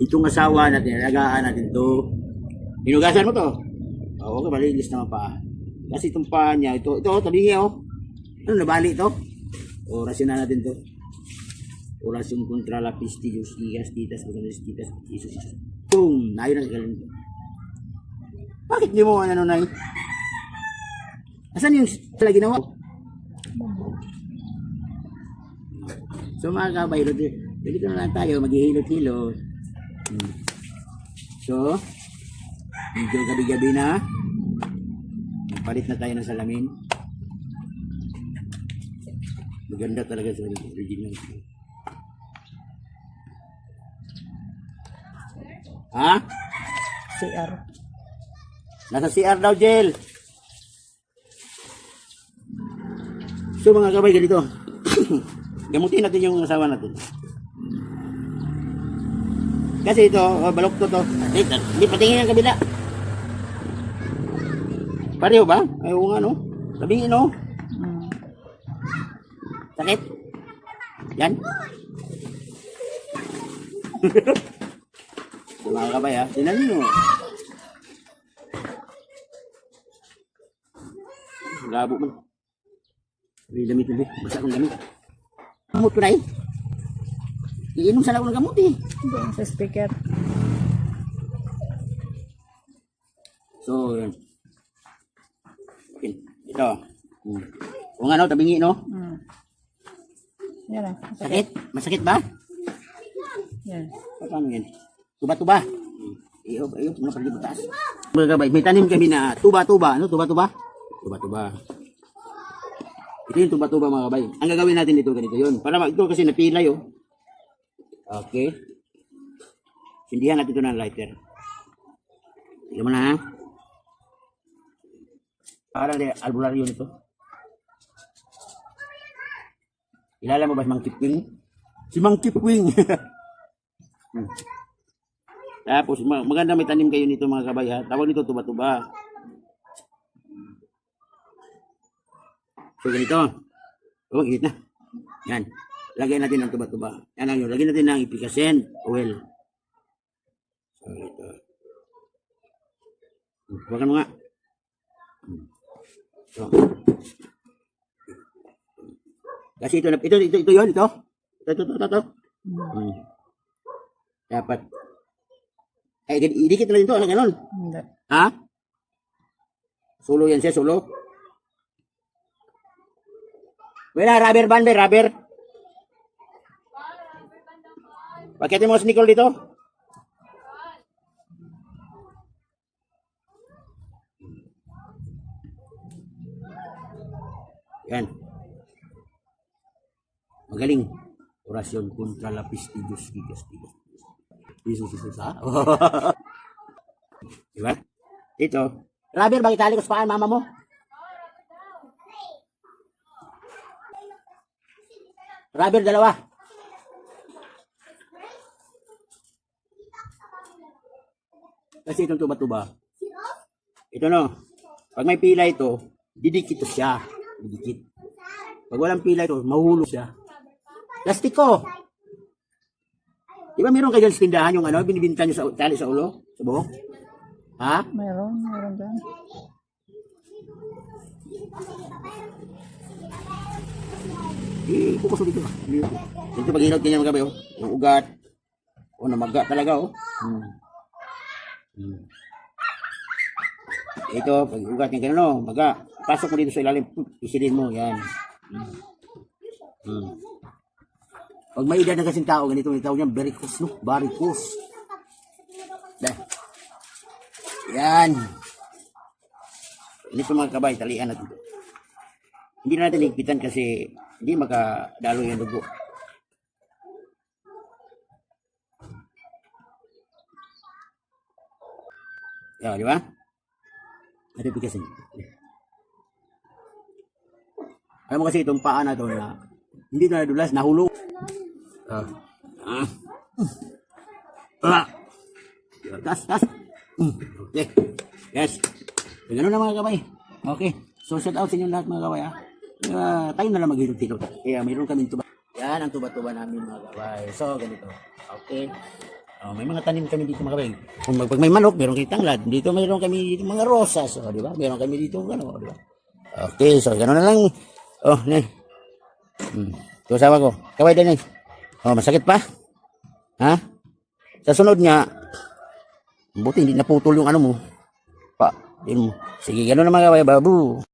Itong asawa natin, alagaan natin to. Hinugasan mo to. Oo, okay, malinis naman pa. Kasi itong paa niya, ito, ito, tabi niya, oh. Ano, nabali ito? Orasin na natin to. Orasyon kontra la pistillus, igas, titas, magalis, titas, isus, isus. Boom! Nayo na sa to. Bakit di mo ano, Nay? Asan yung pala ginawa? So mga kabayro, dito na lang tayo, maghihilot-hilot. Hmm. So, medyo gabi-gabi na. Palit na tayo ng salamin. Maganda talaga sa original. Ha? CR. Nasa CR daw, Jel. So mga kabay, ganito. Gamutin natin yung asawa natin. Kasi ito, oh, balok to to. Hindi, patingin ang kabila. Pareho ba? Ay, oo nga, no? Labingin, no? Mm. Sakit? Yan? mga kabay, ha? Tinan nyo. Labo man. May damit na din. Basta akong damit. Gamot ko na eh. Iinom sana ako ng gamot eh. Doon sa speaker. So, yun. Ito. Hmm. Kung ano, tabingi, no? Mm. Yan ah. Sakit? Masakit ba? Yan. Paano yan? Tuba-tuba. Iyo, iyo, muna pala butas. Mga kabay, may tanim kami na tuba-tuba. Ano, tuba-tuba? Tuba-tuba. Ito yung tuba-tuba mga kabay. Ang gagawin natin dito ganito yun. Para ito kasi napilay oh. Okay. Sindihan natin ito ng lighter. Tignan mo na ha. Parang albularyo nito. Kilala mo ba si Mang Kipwing? Si Mang Kipwing. Hmm. Tapos ma- maganda may tanim kayo nito mga kabay ha. Tawag nito tuba-tuba. So ganito. Oh, git na. Yan. Lagyan natin ng tuba-tuba. Yan lang yun. Lagyan natin ng ipikasen oil. So ito. Huwakan mo nga. So. Kasi ito, ito, ito, ito yun, ito. Ito, ito, ito, ito. ito. Hmm. Dapat. Eh, idikit na lang ito, ano ganon. Hindi. Ha? Solo yan siya, solo. Wala, rubber band, may rubber. Pakitin mo si Nicole dito. Yan. Magaling. Orasyon kontra lapis tigus tigas tigas. Isus isus ha? Diba? Ito. Rubber, bakit tali ko sa paan mama mo? Rubber, dalawa. Kasi itong tuba-tuba. Ito no. Pag may pila ito, didikit siya. Didikit. Pag walang pila ito, mahulog siya. Plastiko. Di ba meron kayo sa tindahan yung ano, binibinta nyo sa tali sa ulo? Sa buhok? Ha? Mayroon. Mayroon dyan. Eh, pupuso dito. Dito pag hinot ganyan mga gabi, oh. Yung ugat. O, namaga talaga, oh. Hmm. Hmm. Ito, pag ugat niya ganun, oh, maga. Pasok mo dito sa ilalim, isilin mo, yan. Hmm. Hmm. Pag may edad na kasing tao, ganito, may tao niya, varicose, no? Varicose. Dah. Yan. Ganito mga kabay, talian natin. Hindi na natin higpitan kasi hindi makadalo yung dugo. Yan, di ba? Pigasin. Alam mo kasi itong paa na to na hindi na nadulas, nahulog. Ah. Ah. Ah. Tas, tas. Okay. Yes. Ganun na mga kabay. Okay. So, shout out sa inyo lahat mga kabay ha. Uh, tayo na lang maghilot-hilot. Kaya mayroon kaming tuba. Yan ang tuba-tuba namin mga kabay. So, ganito. Okay. Oh, may mga tanim kami dito mga kabay. Kung pag may manok, meron kayo tanglad. Dito mayroon kami dito mga rosas. Oh, di ba? Meron kami dito ano, di ba? Okay, so gano'n na lang. Oh, nay. Hmm. Ito asawa ko. Kaway din, nay. Oh, masakit pa? Ha? Sa sunod nga, buti hindi naputol yung ano mo. Pa, yun mo. Sige, gano'n na mga kabay. Babu.